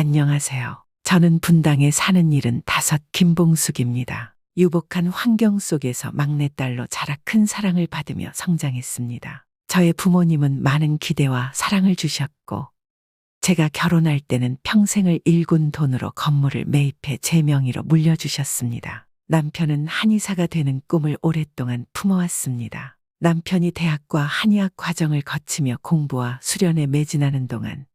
안녕하세요. 저는 분당에 사는 일은 다섯 김봉숙입니다. 유복한 환경 속에서 막내딸로 자라 큰 사랑을 받으며 성장했습니다. 저의 부모님은 많은 기대와 사랑을 주셨고, 제가 결혼할 때는 평생을 일군 돈으로 건물을 매입해 제 명의로 물려주셨습니다. 남편은 한의사가 되는 꿈을 오랫동안 품어왔습니다. 남편이 대학과 한의학 과정을 거치며 공부와 수련에 매진하는 동안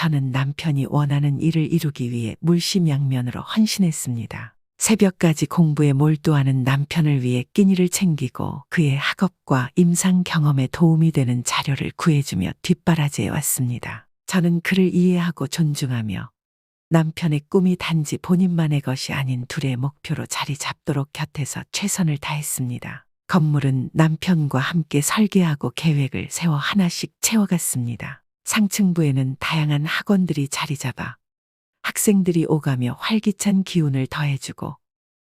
저는 남편이 원하는 일을 이루기 위해 물심양면으로 헌신했습니다. 새벽까지 공부에 몰두하는 남편을 위해 끼니를 챙기고 그의 학업과 임상 경험에 도움이 되는 자료를 구해주며 뒷바라지해 왔습니다. 저는 그를 이해하고 존중하며 남편의 꿈이 단지 본인만의 것이 아닌 둘의 목표로 자리 잡도록 곁에서 최선을 다했습니다. 건물은 남편과 함께 설계하고 계획을 세워 하나씩 채워갔습니다. 상층부에는 다양한 학원들이 자리 잡아 학생들이 오가며 활기찬 기운을 더해주고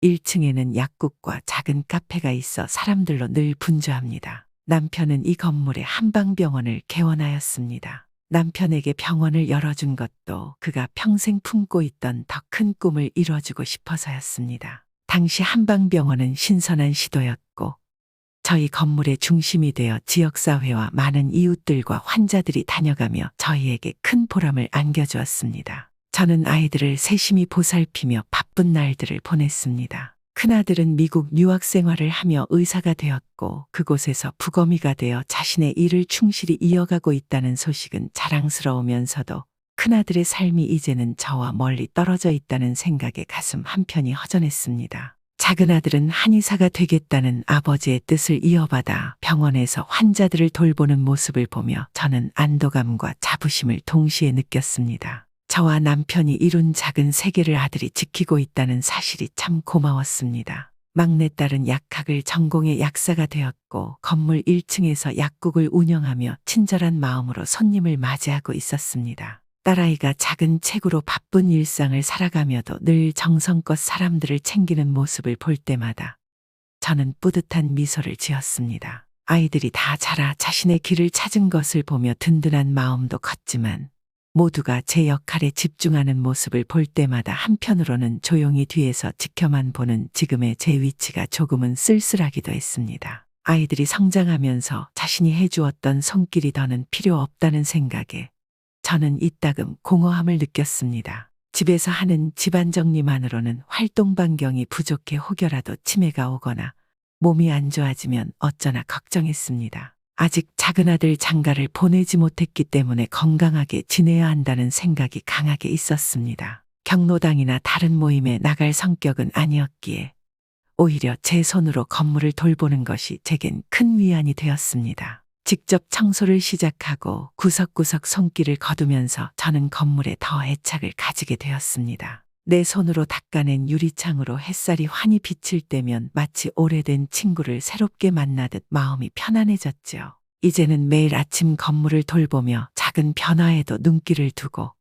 1층에는 약국과 작은 카페가 있어 사람들로 늘 분주합니다. 남편은 이 건물에 한방병원을 개원하였습니다. 남편에게 병원을 열어준 것도 그가 평생 품고 있던 더 큰 꿈을 이뤄주고 싶어서였습니다. 당시 한방병원은 신선한 시도였고 저희 건물의 중심이 되어 지역사회와 많은 이웃들과 환자들이 다녀가며 저희에게 큰 보람을 안겨주었습니다. 저는 아이들을 세심히 보살피며 바쁜 날들을 보냈습니다. 큰아들은 미국 유학 생활을 하며 의사가 되었고 그곳에서 부검의가 되어 자신의 일을 충실히 이어가고 있다는 소식은 자랑스러우면서도 큰아들의 삶이 이제는 저와 멀리 떨어져 있다는 생각에 가슴 한편이 허전했습니다. 작은 아들은 한의사가 되겠다는 아버지의 뜻을 이어받아 병원에서 환자들을 돌보는 모습을 보며 저는 안도감과 자부심을 동시에 느꼈습니다. 저와 남편이 이룬 작은 세계를 아들이 지키고 있다는 사실이 참 고마웠습니다. 막내딸은 약학을 전공해 약사가 되었고 건물 1층에서 약국을 운영하며 친절한 마음으로 손님을 맞이하고 있었습니다. 딸아이가 작은 책으로 바쁜 일상을 살아가며도 늘 정성껏 사람들을 챙기는 모습을 볼 때마다 저는 뿌듯한 미소를 지었습니다. 아이들이 다 자라 자신의 길을 찾은 것을 보며 든든한 마음도 컸지만 모두가 제 역할에 집중하는 모습을 볼 때마다 한편으로는 조용히 뒤에서 지켜만 보는 지금의 제 위치가 조금은 쓸쓸하기도 했습니다. 아이들이 성장하면서 자신이 해주었던 손길이 더는 필요 없다는 생각에 저는 이따금 공허함을 느꼈습니다. 집에서 하는 집안 정리만으로는 활동 반경이 부족해 혹여라도 치매가 오거나 몸이 안 좋아지면 어쩌나 걱정했습니다. 아직 작은 아들 장가를 보내지 못했기 때문에 건강하게 지내야 한다는 생각이 강하게 있었습니다. 경로당이나 다른 모임에 나갈 성격은 아니었기에 오히려 제 손으로 건물을 돌보는 것이 제겐 큰 위안이 되었습니다. 직접 청소를 시작하고 구석구석 손길을 거두면서 저는 건물에 더 애착을 가지게 되었습니다. 내 손으로 닦아낸 유리창으로 햇살이 환히 비칠 때면 마치 오래된 친구를 새롭게 만나듯 마음이 편안해졌지요. 이제는 매일 아침 건물을 돌보며 작은 변화에도 눈길을 두고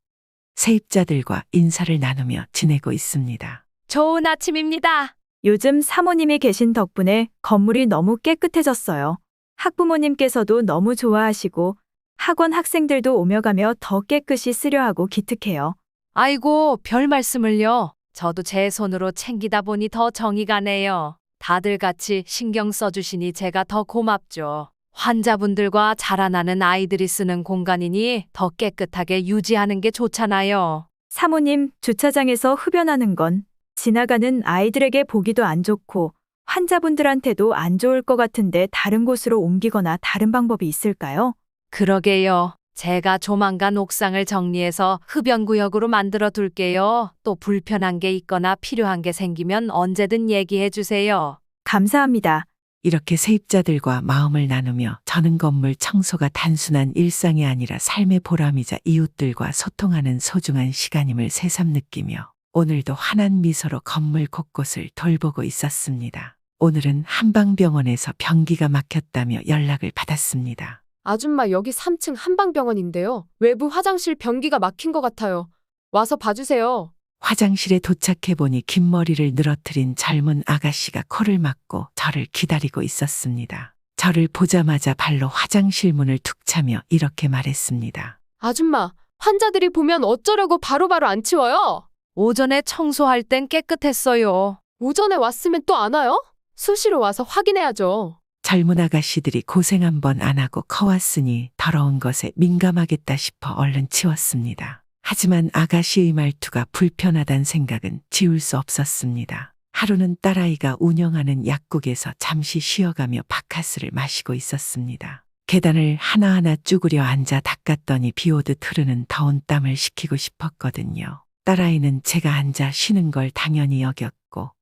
세입자들과 인사를 나누며 지내고 있습니다. 좋은 아침입니다. 요즘 사모님이 계신 덕분에 건물이 너무 깨끗해졌어요. 학부모님께서도 너무 좋아하시고 학원 학생들도 오며 가며 더 깨끗이 쓰려 하고 기특해요. 아이고, 별 말씀을요. 저도 제 손으로 챙기다 보니 더 정이 가네요. 다들 같이 신경 써주시니 제가 더 고맙죠. 환자분들과 자라나는 아이들이 쓰는 공간이니 더 깨끗하게 유지하는 게 좋잖아요. 사모님, 주차장에서 흡연하는 건 지나가는 아이들에게 보기도 안 좋고 환자분들한테도 안 좋을 것 같은데 다른 곳으로 옮기거나 다른 방법이 있을까요? 그러게요. 제가 조만간 옥상을 정리해서 흡연구역으로 만들어 둘게요. 또 불편한 게 있거나 필요한 게 생기면 언제든 얘기해 주세요. 감사합니다. 이렇게 세입자들과 마음을 나누며 저는 건물 청소가 단순한 일상이 아니라 삶의 보람이자 이웃들과 소통하는 소중한 시간임을 새삼 느끼며 오늘도 환한 미소로 건물 곳곳을 돌보고 있었습니다. 오늘은 한방병원에서 변기가 막혔다며 연락을 받았습니다. 아줌마 여기 3층 한방병원인데요. 외부 화장실 변기가 막힌 것 같아요. 와서 봐주세요. 화장실에 도착해보니 긴 머리를 늘어뜨린 젊은 아가씨가 코를 막고 저를 기다리고 있었습니다. 저를 보자마자 발로 화장실 문을 툭 차며 이렇게 말했습니다. 아줌마, 환자들이 보면 어쩌려고 바로바로 안 치워요? 오전에 청소할 땐 깨끗했어요. 오전에 왔으면 또 안 와요? 수시로 와서 확인해야죠. 젊은 아가씨들이 고생 한 번 안 하고 커왔으니 더러운 것에 민감하겠다 싶어 얼른 치웠습니다. 하지만 아가씨의 말투가 불편하단 생각은 지울 수 없었습니다. 하루는 딸아이가 운영하는 약국에서 잠시 쉬어가며 바카스를 마시고 있었습니다. 계단을 하나하나 쭈그려 앉아 닦았더니 비 오듯 흐르는 더운 땀을 식히고 싶었거든요. 딸아이는 제가 앉아 쉬는 걸 당연히 여겼고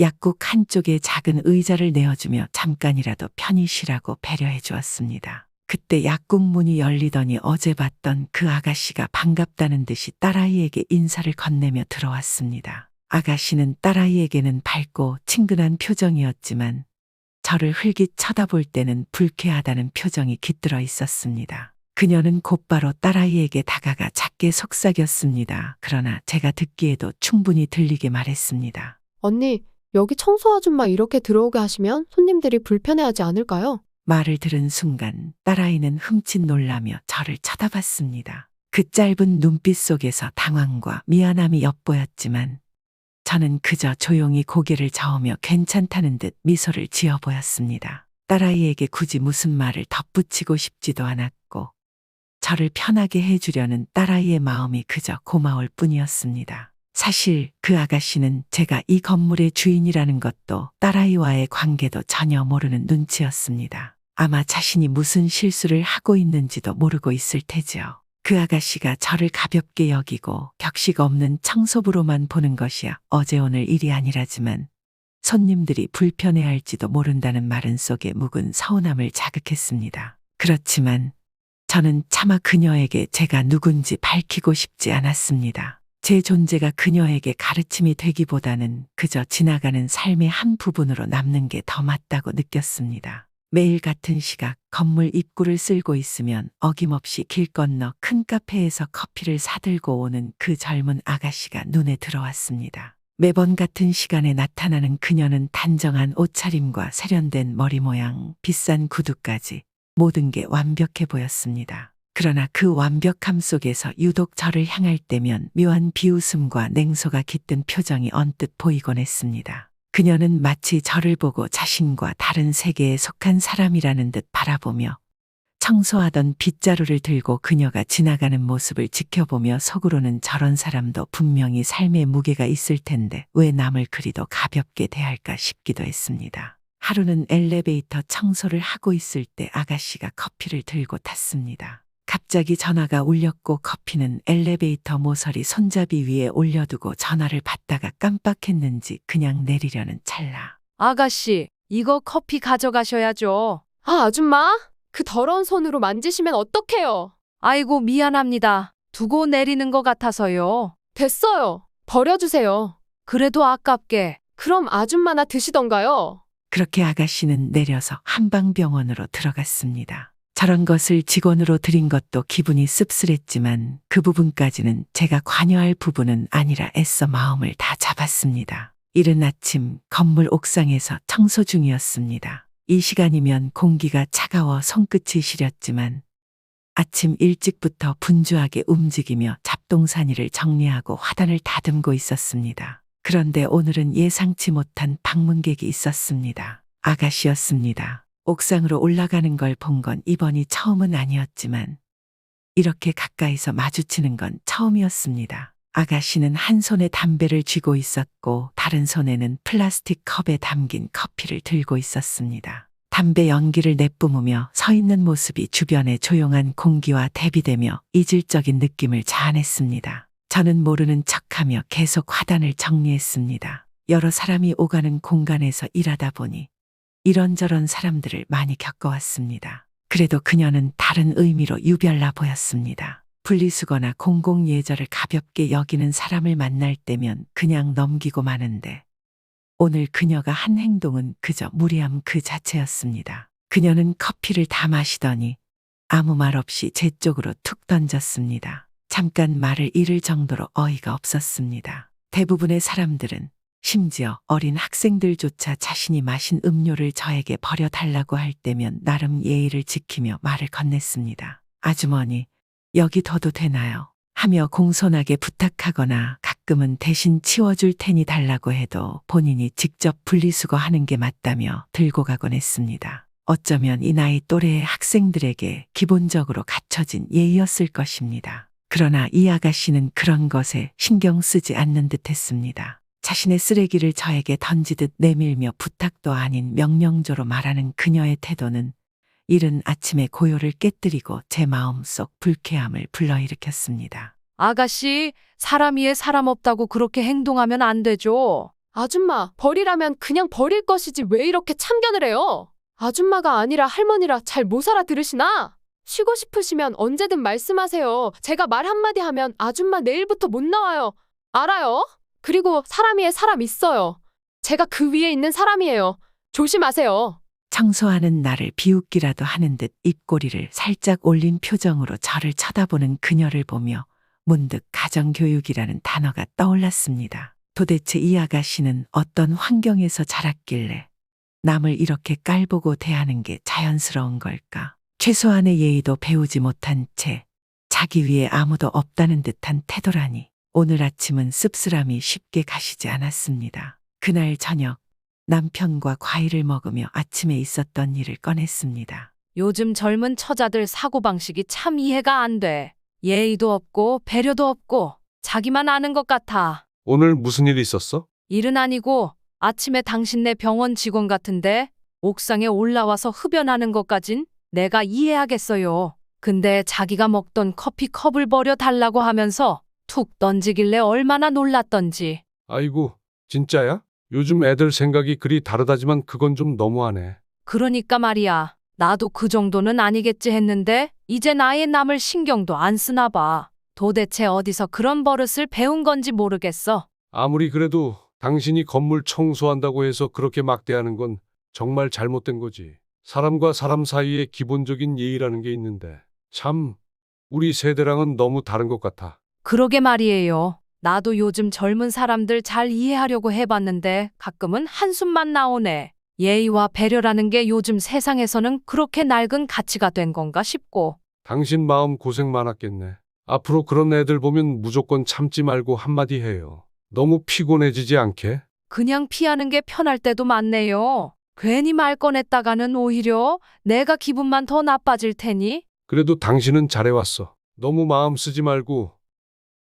약국 한쪽에 작은 의자를 내어주며 잠깐이라도 편히 쉬라고 배려해 주었습니다. 그때 약국 문이 열리더니 어제 봤던 그 아가씨가 반갑다는 듯이 딸아이에게 인사를 건네며 들어왔습니다. 아가씨는 딸아이에게는 밝고 친근한 표정이었지만 저를 흘깃 쳐다볼 때는 불쾌하다는 표정이 깃들어 있었습니다. 그녀는 곧바로 딸아이에게 다가가 작게 속삭였습니다. 그러나 제가 듣기에도 충분히 들리게 말했습니다. 언니, 여기 청소 아줌마 이렇게 들어오게 하시면 손님들이 불편해하지 않을까요? 말을 들은 순간 딸아이는 흠칫 놀라며 저를 쳐다봤습니다. 그 짧은 눈빛 속에서 당황과 미안함이 엿보였지만 저는 그저 조용히 고개를 저으며 괜찮다는 듯 미소를 지어 보였습니다. 딸아이에게 굳이 무슨 말을 덧붙이고 싶지도 않았고 저를 편하게 해주려는 딸아이의 마음이 그저 고마울 뿐이었습니다. 사실 그 아가씨는 제가 이 건물의 주인이라는 것도 딸아이와의 관계도 전혀 모르는 눈치였습니다. 아마 자신이 무슨 실수를 하고 있는지도 모르고 있을 테지요. 그 아가씨가 저를 가볍게 여기고 격식 없는 청소부로만 보는 것이야 어제 오늘 일이 아니라지만 손님들이 불편해할지도 모른다는 말은 속에 묵은 서운함을 자극했습니다. 그렇지만 저는 차마 그녀에게 제가 누군지 밝히고 싶지 않았습니다. 제 존재가 그녀에게 가르침이 되기보다는 그저 지나가는 삶의 한 부분으로 남는 게 더 맞다고 느꼈습니다. 매일 같은 시각 건물 입구를 쓸고 있으면 어김없이 길 건너 큰 카페에서 커피를 사들고 오는 그 젊은 아가씨가 눈에 들어왔습니다. 매번 같은 시간에 나타나는 그녀는 단정한 옷차림과 세련된 머리 모양, 비싼 구두까지 모든 게 완벽해 보였습니다. 그러나 그 완벽함 속에서 유독 저를 향할 때면 묘한 비웃음과 냉소가 깃든 표정이 언뜻 보이곤 했습니다. 그녀는 마치 저를 보고 자신과 다른 세계에 속한 사람이라는 듯 바라보며 청소하던 빗자루를 들고 그녀가 지나가는 모습을 지켜보며 속으로는 저런 사람도 분명히 삶의 무게가 있을 텐데 왜 남을 그리도 가볍게 대할까 싶기도 했습니다. 하루는 엘리베이터 청소를 하고 있을 때 아가씨가 커피를 들고 탔습니다. 갑자기 전화가 울렸고 커피는 엘리베이터 모서리 손잡이 위에 올려두고 전화를 받다가 깜빡했는지 그냥 내리려는 찰나. 아가씨, 이거 커피 가져가셔야죠. 아, 아줌마? 그 더러운 손으로 만지시면 어떡해요? 아이고, 미안합니다. 두고 내리는 것 같아서요. 됐어요. 버려주세요. 그래도 아깝게. 그럼 아줌마나 드시던가요? 그렇게 아가씨는 내려서 한방병원으로 들어갔습니다. 저런 것을 직원으로 드린 것도 기분이 씁쓸했지만 그 부분까지는 제가 관여할 부분은 아니라 애써 마음을 다 잡았습니다. 이른 아침 건물 옥상에서 청소 중이었습니다. 이 시간이면 공기가 차가워 손끝이 시렸지만 아침 일찍부터 분주하게 움직이며 잡동사니를 정리하고 화단을 다듬고 있었습니다. 그런데 오늘은 예상치 못한 방문객이 있었습니다. 아가씨였습니다. 옥상으로 올라가는 걸 본 건 이번이 처음은 아니었지만 이렇게 가까이서 마주치는 건 처음이었습니다. 아가씨는 한 손에 담배를 쥐고 있었고 다른 손에는 플라스틱 컵에 담긴 커피를 들고 있었습니다. 담배 연기를 내뿜으며 서 있는 모습이 주변의 조용한 공기와 대비되며 이질적인 느낌을 자아냈습니다. 저는 모르는 척하며 계속 화단을 정리했습니다. 여러 사람이 오가는 공간에서 일하다 보니 이런저런 사람들을 많이 겪어왔습니다. 그래도 그녀는 다른 의미로 유별나 보였습니다. 분리수거나 공공예절을 가볍게 여기는 사람을 만날 때면 그냥 넘기고 마는데 오늘 그녀가 한 행동은 그저 무리함 그 자체였습니다. 그녀는 커피를 다 마시더니 아무 말 없이 제 쪽으로 툭 던졌습니다. 잠깐 말을 잃을 정도로 어이가 없었습니다. 대부분의 사람들은 심지어 어린 학생들조차 자신이 마신 음료를 저에게 버려달라고 할 때면 나름 예의를 지키며 말을 건넸습니다. 아주머니, 여기 둬도 되나요? 하며 공손하게 부탁하거나 가끔은 대신 치워줄 테니 달라고 해도 본인이 직접 분리수거 하는 게 맞다며 들고 가곤 했습니다. 어쩌면 이 나이 또래의 학생들에게 기본적으로 갖춰진 예의였을 것입니다. 그러나 이 아가씨는 그런 것에 신경 쓰지 않는 듯 했습니다. 자신의 쓰레기를 저에게 던지듯 내밀며 부탁도 아닌 명령조로 말하는 그녀의 태도는 이른 아침의 고요를 깨뜨리고 제 마음속 불쾌함을 불러일으켰습니다. 아가씨, 사람 위에 사람 없다고 그렇게 행동하면 안 되죠. 아줌마, 버리라면 그냥 버릴 것이지 왜 이렇게 참견을 해요? 아줌마가 아니라 할머니라 잘 못 알아들으시나? 쉬고 싶으시면 언제든 말씀하세요. 제가 말 한마디 하면 아줌마 내일부터 못 나와요. 알아요? 그리고 사람 위에 사람 있어요. 제가 그 위에 있는 사람이에요. 조심하세요. 청소하는 나를 비웃기라도 하는 듯 입꼬리를 살짝 올린 표정으로 저를 쳐다보는 그녀를 보며 문득 가정교육이라는 단어가 떠올랐습니다. 도대체 이 아가씨는 어떤 환경에서 자랐길래 남을 이렇게 깔보고 대하는 게 자연스러운 걸까? 최소한의 예의도 배우지 못한 채 자기 위에 아무도 없다는 듯한 태도라니 오늘 아침은 씁쓸함이 쉽게 가시지 않았습니다. 그날 저녁 남편과 과일을 먹으며 아침에 있었던 일을 꺼냈습니다. 요즘 젊은 처자들 사고방식이 참 이해가 안 돼. 예의도 없고 배려도 없고 자기만 아는 것 같아. 오늘 무슨 일 있었어? 일은 아니고 아침에 당신네 병원 직원 같은데 옥상에 올라와서 흡연하는 것까진 내가 이해하겠어요. 근데 자기가 먹던 커피 컵을 버려 달라고 하면서 툭 던지길래 얼마나 놀랐던지. 아이고, 진짜야? 요즘 애들 생각이 그리 다르다지만 그건 좀 너무하네. 그러니까 말이야. 나도 그 정도는 아니겠지 했는데 이제 나의 남을 신경도 안 쓰나 봐. 도대체 어디서 그런 버릇을 배운 건지 모르겠어. 아무리 그래도 당신이 건물 청소한다고 해서 그렇게 막대하는 건 정말 잘못된 거지. 사람과 사람 사이에 기본적인 예의라는 게 있는데 참 우리 세대랑은 너무 다른 것 같아. 그러게 말이에요. 나도 요즘 젊은 사람들 잘 이해하려고 해봤는데 가끔은 한숨만 나오네. 예의와 배려라는 게 요즘 세상에서는 그렇게 낡은 가치가 된 건가 싶고. 당신 마음 고생 많았겠네. 앞으로 그런 애들 보면 무조건 참지 말고 한마디 해요. 너무 피곤해지지 않게? 그냥 피하는 게 편할 때도 많네요. 괜히 말 꺼냈다가는 오히려 내가 기분만 더 나빠질 테니. 그래도 당신은 잘해왔어. 너무 마음 쓰지 말고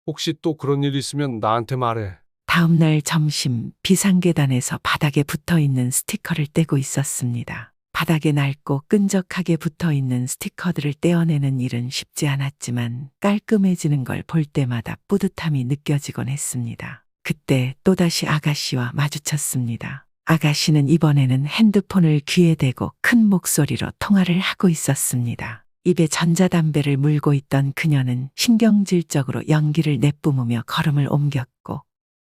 혹시 또 그런 일 있으면 나한테 말해. 다음 날 점심 비상계단에서 바닥에 붙어 있는 스티커를 떼고 있었습니다. 바닥에 낡고 끈적하게 붙어 있는 스티커들을 떼어내는 일은 쉽지 않았지만 깔끔해지는 걸 볼 때마다 뿌듯함이 느껴지곤 했습니다. 그때 또다시 아가씨와 마주쳤습니다. 아가씨는 이번에는 핸드폰을 귀에 대고 큰 목소리로 통화를 하고 있었습니다. 입에 전자담배를 물고 있던 그녀는 신경질적으로 연기를 내뿜으며 걸음을 옮겼고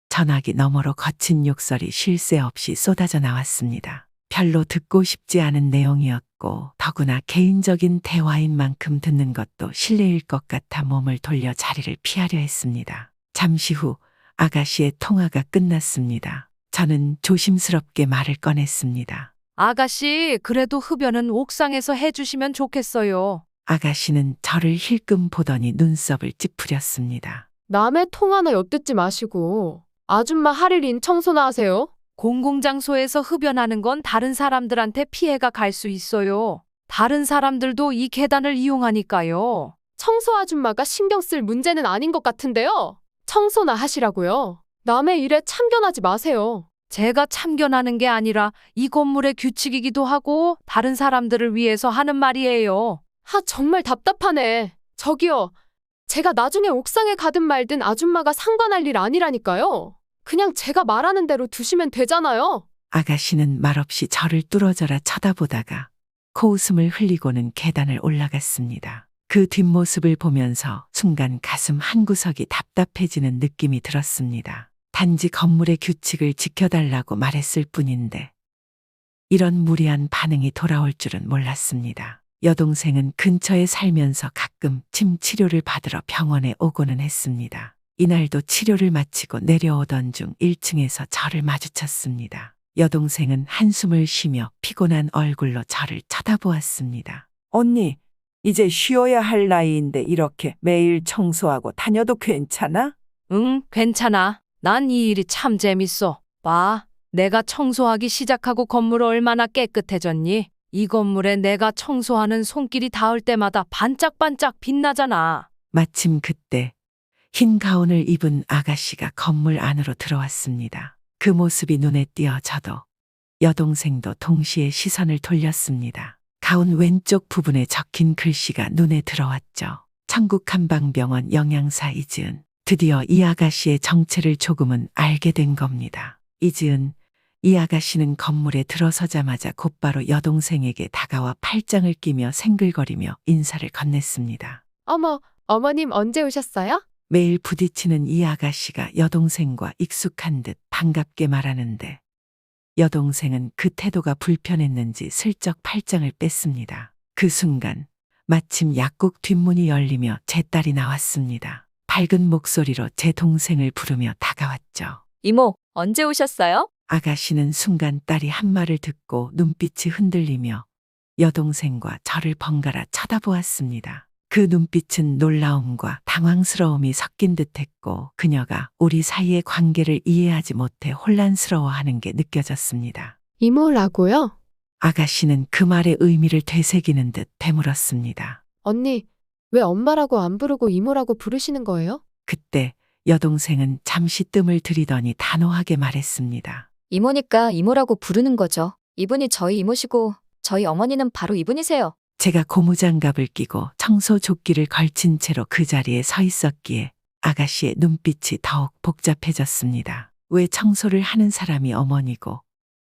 전화기 너머로 거친 욕설이 쉴 새 없이 쏟아져 나왔습니다. 별로 듣고 싶지 않은 내용이었고 더구나 개인적인 대화인 만큼 듣는 것도 실례일 것 같아 몸을 돌려 자리를 피하려 했습니다. 잠시 후 아가씨의 통화가 끝났습니다. 저는 조심스럽게 말을 꺼냈습니다. 아가씨, 그래도 흡연은 옥상에서 해주시면 좋겠어요. 아가씨는 저를 힐끔 보더니 눈썹을 찌푸렸습니다. 남의 통화나 엿듣지 마시고 아줌마 할 일인 청소나 하세요. 공공장소에서 흡연하는 건 다른 사람들한테 피해가 갈 수 있어요. 다른 사람들도 이 계단을 이용하니까요. 청소 아줌마가 신경 쓸 문제는 아닌 것 같은데요. 청소나 하시라고요. 남의 일에 참견하지 마세요. 제가 참견하는 게 아니라 이 건물의 규칙이기도 하고 다른 사람들을 위해서 하는 말이에요. 하, 정말 답답하네. 저기요. 제가 나중에 옥상에 가든 말든 아줌마가 상관할 일 아니라니까요. 그냥 제가 말하는 대로 두시면 되잖아요. 아가씨는 말없이 저를 뚫어져라 쳐다보다가 코웃음을 흘리고는 계단을 올라갔습니다. 그 뒷모습을 보면서 순간 가슴 한구석이 답답해지는 느낌이 들었습니다. 단지 건물의 규칙을 지켜달라고 말했을 뿐인데 이런 무리한 반응이 돌아올 줄은 몰랐습니다. 여동생은 근처에 살면서 가끔 침 치료를 받으러 병원에 오고는 했습니다. 이날도 치료를 마치고 내려오던 중 1층에서 저를 마주쳤습니다. 여동생은 한숨을 쉬며 피곤한 얼굴로 저를 쳐다보았습니다. 언니, 이제 쉬어야 할 나이인데 이렇게 매일 청소하고 다녀도 괜찮아? 응, 괜찮아. 난 이 일이 참 재밌어. 봐. 내가 청소하기 시작하고 건물 얼마나 깨끗해졌니? 이 건물에 내가 청소하는 손길이 닿을 때마다 반짝반짝 빛나잖아. 마침 그때 흰 가운을 입은 아가씨가 건물 안으로 들어왔습니다. 그 모습이 눈에 띄어 저도 여동생도 동시에 시선을 돌렸습니다. 가운 왼쪽 부분에 적힌 글씨가 눈에 들어왔죠. 천국 한방병원 영양사 이지은. 드디어 이 아가씨의 정체를 조금은 알게 된 겁니다. 이지은, 이 아가씨는 건물에 들어서자마자 곧바로 여동생에게 다가와 팔짱을 끼며 생글거리며 인사를 건넸습니다. 어머, 어머님 언제 오셨어요? 매일 부딪히는 이 아가씨가 여동생과 익숙한 듯 반갑게 말하는데 여동생은 그 태도가 불편했는지 슬쩍 팔짱을 뺐습니다. 그 순간 마침 약국 뒷문이 열리며 제 딸이 나왔습니다. 밝은 목소리로 제 동생을 부르며 다가왔죠. 이모, 언제 오셨어요? 아가씨는 순간 딸이 한 말을 듣고 눈빛이 흔들리며 여동생과 저를 번갈아 쳐다보았습니다. 그 눈빛은 놀라움과 당황스러움이 섞인 듯했고 그녀가 우리 사이의 관계를 이해하지 못해 혼란스러워하는 게 느껴졌습니다. 이모라고요? 아가씨는 그 말의 의미를 되새기는 듯 되물었습니다. 언니, 왜 엄마라고 안 부르고 이모라고 부르시는 거예요? 그때 여동생은 잠시 뜸을 들이더니 단호하게 말했습니다. 이모니까 이모라고 부르는 거죠. 이분이 저희 이모시고 저희 어머니는 바로 이분이세요. 제가 고무장갑을 끼고 청소 조끼를 걸친 채로 그 자리에 서 있었기에 아가씨의 눈빛이 더욱 복잡해졌습니다. 왜 청소를 하는 사람이 어머니고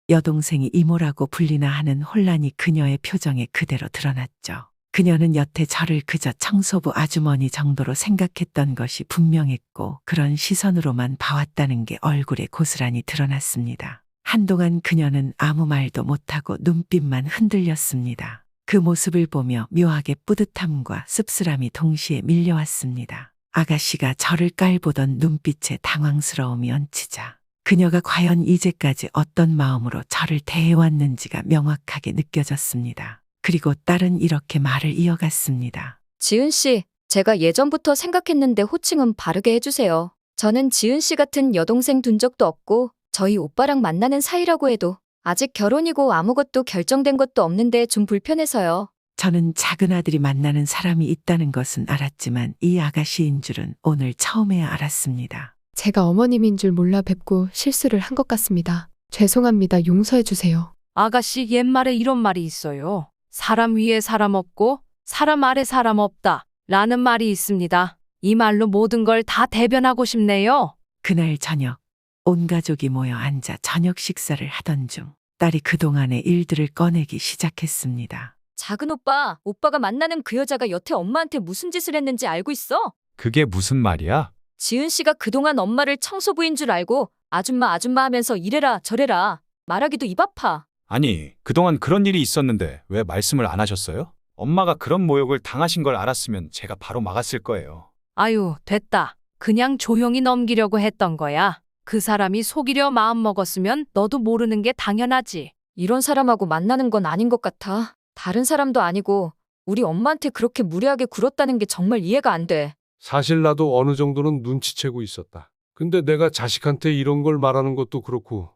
여동생이 이모라고 불리나 하는 혼란이 그녀의 표정에 그대로 드러났죠. 그녀는 여태 저를 그저 청소부 아주머니 정도로 생각했던 것이 분명했고 그런 시선으로만 봐왔다는 게 얼굴에 고스란히 드러났습니다. 한동안 그녀는 아무 말도 못하고 눈빛만 흔들렸습니다. 그 모습을 보며 묘하게 뿌듯함과 씁쓸함이 동시에 밀려왔습니다. 아가씨가 저를 깔보던 눈빛에 당황스러움이 얹히자 그녀가 과연 이제까지 어떤 마음으로 저를 대해왔는지가 명확하게 느껴졌습니다. 그리고 딸은 이렇게 말을 이어갔습니다. 지은 씨, 제가 예전부터 생각했는데 호칭은 바르게 해주세요. 저는 지은 씨 같은 여동생 둔 적도 없고 저희 오빠랑 만나는 사이라고 해도 아직 결혼이고 아무것도 결정된 것도 없는데 좀 불편해서요. 저는 작은 아들이 만나는 사람이 있다는 것은 알았지만 이 아가씨인 줄은 오늘 처음에야 알았습니다. 제가 어머님인 줄 몰라 뵙고 실수를 한 것 같습니다. 죄송합니다. 용서해 주세요. 아가씨 옛말에 이런 말이 있어요. 사람 위에 사람 없고 사람 아래 사람 없다. 라는 말이 있습니다. 이 말로 모든 걸 다 대변하고 싶네요. 그날 저녁 온 가족이 모여 앉아 저녁 식사를 하던 중 딸이 그동안의 일들을 꺼내기 시작했습니다. 작은 오빠, 오빠가 만나는 그 여자가 여태 엄마한테 무슨 짓을 했는지 알고 있어? 그게 무슨 말이야? 지은 씨가 그동안 엄마를 청소부인 줄 알고 아줌마 아줌마 하면서 이래라 저래라 말하기도 입 아파. 아니, 그동안 그런 일이 있었는데 왜 말씀을 안 하셨어요? 엄마가 그런 모욕을 당하신 걸 알았으면 제가 바로 막았을 거예요. 아유, 됐다. 그냥 조용히 넘기려고 했던 거야. 그 사람이 속이려 마음 먹었으면 너도 모르는 게 당연하지. 이런 사람하고 만나는 건 아닌 것 같아. 다른 사람도 아니고 우리 엄마한테 그렇게 무례하게 굴었다는 게 정말 이해가 안 돼. 사실 나도 어느 정도는 눈치채고 있었다. 근데 내가 자식한테 이런 걸 말하는 것도 그렇고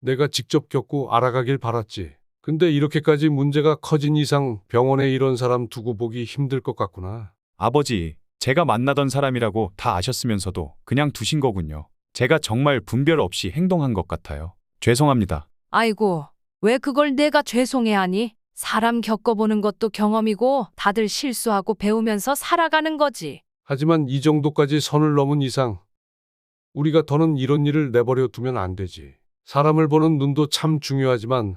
내가 직접 겪고 알아가길 바랐지. 근데 이렇게까지 문제가 커진 이상 병원에 이런 사람 두고 보기 힘들 것 같구나. 아버지, 제가 만나던 사람이라고 다 아셨으면서도 그냥 두신 거군요. 제가 정말 분별 없이 행동한 것 같아요. 죄송합니다. 아이고, 왜 그걸 내가 죄송해 하니? 사람 겪어보는 것도 경험이고 다들 실수하고 배우면서 살아가는 거지. 하지만 이 정도까지 선을 넘은 이상 우리가 더는 이런 일을 내버려 두면 안 되지. 사람을 보는 눈도 참 중요하지만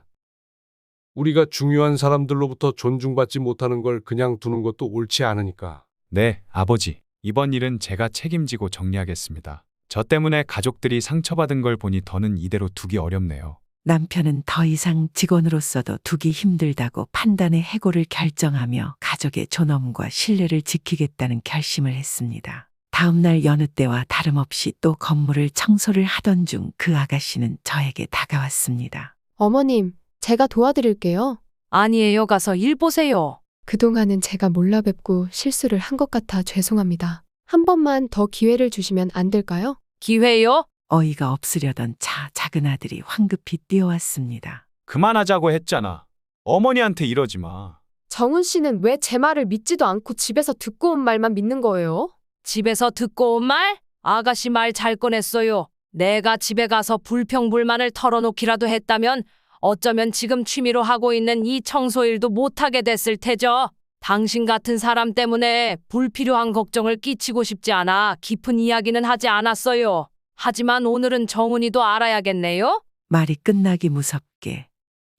우리가 중요한 사람들로부터 존중받지 못하는 걸 그냥 두는 것도 옳지 않으니까. 네, 아버지. 이번 일은 제가 책임지고 정리하겠습니다. 저 때문에 가족들이 상처받은 걸 보니 더는 이대로 두기 어렵네요. 남편은 더 이상 직원으로서도 두기 힘들다고 판단의 해고를 결정하며 가족의 존엄과 신뢰를 지키겠다는 결심을 했습니다. 다음 날 여느 때와 다름없이 또 건물을 청소를 하던 중 그 아가씨는 저에게 다가왔습니다. 어머님, 제가 도와드릴게요. 아니에요. 가서 일 보세요. 그동안은 제가 몰라 뵙고 실수를 한 것 같아 죄송합니다. 한 번만 더 기회를 주시면 안 될까요? 기회요? 어이가 없으려던 차 작은 아들이 황급히 뛰어왔습니다. 그만하자고 했잖아. 어머니한테 이러지 마. 정훈 씨는 왜 제 말을 믿지도 않고 집에서 듣고 온 말만 믿는 거예요? 집에서 듣고 온 말? 아가씨 말 잘 꺼냈어요. 내가 집에 가서 불평불만을 털어놓기라도 했다면 어쩌면 지금 취미로 하고 있는 이 청소일도 못하게 됐을 테죠. 당신 같은 사람 때문에 불필요한 걱정을 끼치고 싶지 않아 깊은 이야기는 하지 않았어요. 하지만 오늘은 정훈이도 알아야겠네요. 말이 끝나기 무섭게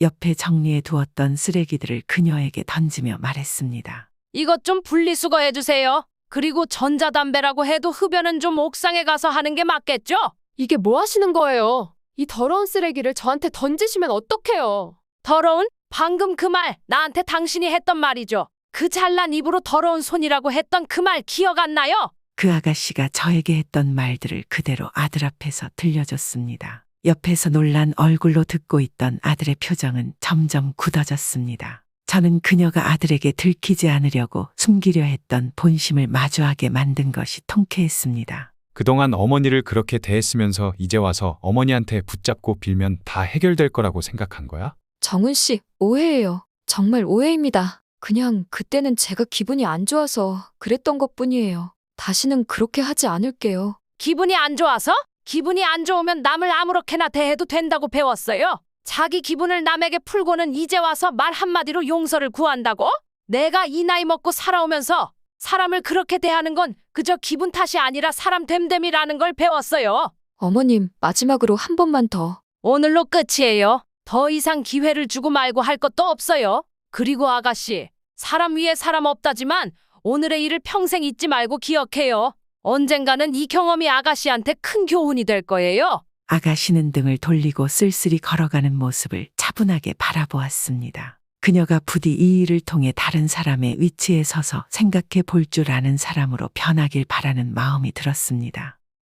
옆에 정리해 두었던 쓰레기들을 그녀에게 던지며 말했습니다. 이것 좀 분리수거 해주세요. 그리고 전자담배라고 해도 흡연은 좀 옥상에 가서 하는 게 맞겠죠? 이게 뭐 하시는 거예요? 이 더러운 쓰레기를 저한테 던지시면 어떡해요? 더러운? 방금 그 말 나한테 당신이 했던 말이죠. 그 잘난 입으로 더러운 손이라고 했던 그 말 기억 안 나요? 그 아가씨가 저에게 했던 말들을 그대로 아들 앞에서 들려줬습니다. 옆에서 놀란 얼굴로 듣고 있던 아들의 표정은 점점 굳어졌습니다. 저는 그녀가 아들에게 들키지 않으려고 숨기려 했던 본심을 마주하게 만든 것이 통쾌했습니다. 그동안 어머니를 그렇게 대했으면서 이제 와서 어머니한테 붙잡고 빌면 다 해결될 거라고 생각한 거야? 정훈 씨, 오해예요. 정말 오해입니다. 그냥 그때는 제가 기분이 안 좋아서 그랬던 것 뿐이에요. 다시는 그렇게 하지 않을게요. 기분이 안 좋아서? 기분이 안 좋으면 남을 아무렇게나 대해도 된다고 배웠어요. 자기 기분을 남에게 풀고는 이제 와서 말 한마디로 용서를 구한다고? 내가 이 나이 먹고 살아오면서 사람을 그렇게 대하는 건 그저 기분 탓이 아니라 사람 됨됨이라는 걸 배웠어요. 어머님, 마지막으로 한 번만 더. 오늘로 끝이에요. 더 이상 기회를 주고 말고 할 것도 없어요. 그리고 아가씨, 사람 위에 사람 없다지만 오늘의 일을 평생 잊지 말고 기억해요. 언젠가는 이 경험이 아가씨한테 큰 교훈이 될 거예요. 아가씨는 등을 돌리고 쓸쓸히 걸어가는 모습을 차분하게 바라보았습니다. 그녀가 부디 이 일을 통해 다른 사람의 위치에 서서 생각해 볼 줄 아는 사람으로 변하길 바라는 마음이 들었습니다.